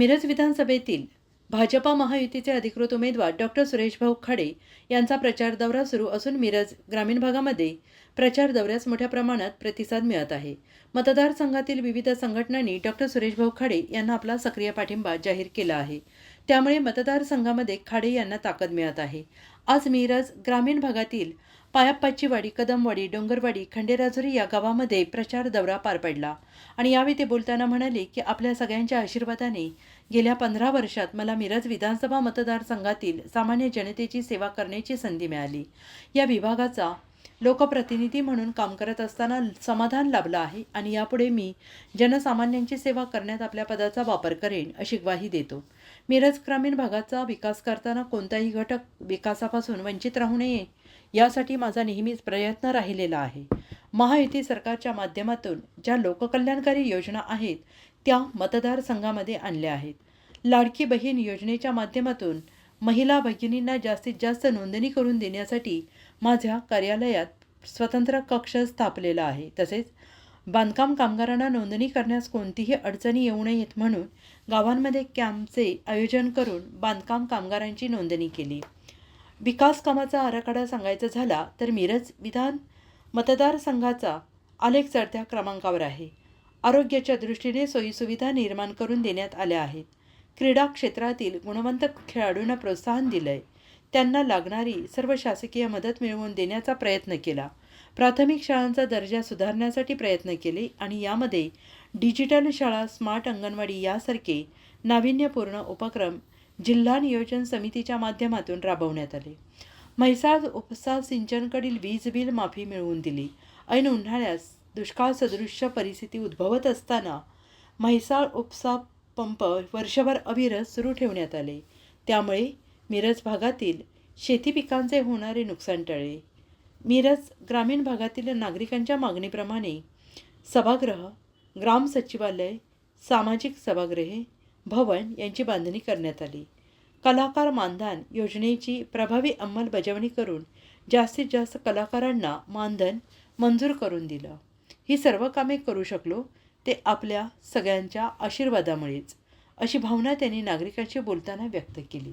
मिरज विधानसभेतील भाजपा महायुतीचे अधिकृत उमेदवार डॉक्टर सुरेश भाऊ खाडे यांचा प्रचार दौरा सुरू असून मिरज ग्रामीण भागामध्ये प्रचार दौऱ्यास मोठ्या प्रमाणात प्रतिसाद मिळत आहे. मतदारसंघातील विविध संघटनांनी डॉक्टर सुरेश भाऊ खाडे यांना आपला सक्रिय पाठिंबा जाहीर केला आहे. त्यामुळे मतदारसंघामध्ये खाडे यांना ताकद मिळत आहे. आज मिरज ग्रामीण भागातील पायाप्पाची वाडी कदमवाडी डोंगरवाडी खंडेराजुरी या गावामध्ये प्रचार दौरा पार पडला. आणि यावेळी ते बोलताना म्हणाले की आपल्या सगळ्यांच्या आशीर्वादाने गेल्या पंधरा वर्षात मला मिरज विधानसभा मतदारसंघातील सामान्य जनतेची सेवा करण्याची संधी मिळाली. या विभागाचा लोकप्रतिनिधी म्हणून काम करत असताना समाधान लाभलं आहे आणि यापुढे मी जनसामान्यांची सेवा करण्यात आपल्या पदाचा वापर करेन अशी ग्वाही देतो. मिरज ग्रामीण भागाचा विकास करताना कोणताही घटक विकासापासून वंचित राहू नये यासाठी माझा नेहमीच प्रयत्न राहिलेला आहे. महायुती सरकारच्या माध्यमातून ज्या लोककल्याणकारी योजना आहेत त्या मतदारसंघामध्ये आणल्या आहेत. लाडकी बहीण योजनेच्या माध्यमातून महिला भगिनींना जास्तीत जास्त नोंदणी करून देण्यासाठी माझ्या कार्यालयात स्वतंत्र कक्ष स्थापलेला आहे. तसेच बांधकाम कामगारांना नोंदणी करण्यास कोणतीही अडचणी येऊ नयेत म्हणून गावांमध्ये कॅम्पचे आयोजन करून बांधकाम कामगारांची नोंदणी केली. विकास कामाचा आराखडा सांगायचा झाला तर मिरज विधान मतदारसंघाचा आलेख चढत्या क्रमांकावर आहे. आरोग्याच्या दृष्टीने सोयीसुविधा निर्माण करून देण्यात आल्या आहेत. क्रीडा क्षेत्रातील गुणवंत खेळाडूंना प्रोत्साहन दिलं आहे त्यांना लागणारी सर्व शासकीय मदत मिळवून देण्याचा प्रयत्न केला. प्राथमिक शाळांचा दर्जा सुधारण्यासाठी प्रयत्न केले आणि यामध्ये डिजिटल शाळा स्मार्ट अंगणवाडी यासारखे नाविन्यपूर्ण उपक्रम जिल्हा नियोजन समितीच्या माध्यमातून राबवण्यात आले. म्हैसाळ उपसा सिंचनकडील वीज बिल माफी मिळवून दिली. ऐन उन्हाळ्यास दुष्काळ सदृश्य परिस्थिती उद्भवत असताना म्हैसाळ उपसा पंप वर्षभर अविरत सुरू ठेवण्यात आले. त्यामुळे मिरज भागातील शेती पिकांचे होणारे नुकसान टळले. मिरज ग्रामीण भागातील नागरिकांच्या मागणीप्रमाणे सभागृह ग्राम सचिवालय सामाजिक सभागृहे भवन यांची बांधणी करण्यात आली. कलाकार मानधन योजनेची प्रभावी अंमलबजावणी करून जास्तीत जास्त कलाकारांना मानधन मंजूर करून दिलं. ही सर्व कामे करू शकलो ते आपल्या सगळ्यांच्या आशीर्वादामुळेच अशी भावना त्यांनी नागरिकांशी बोलताना व्यक्त केली.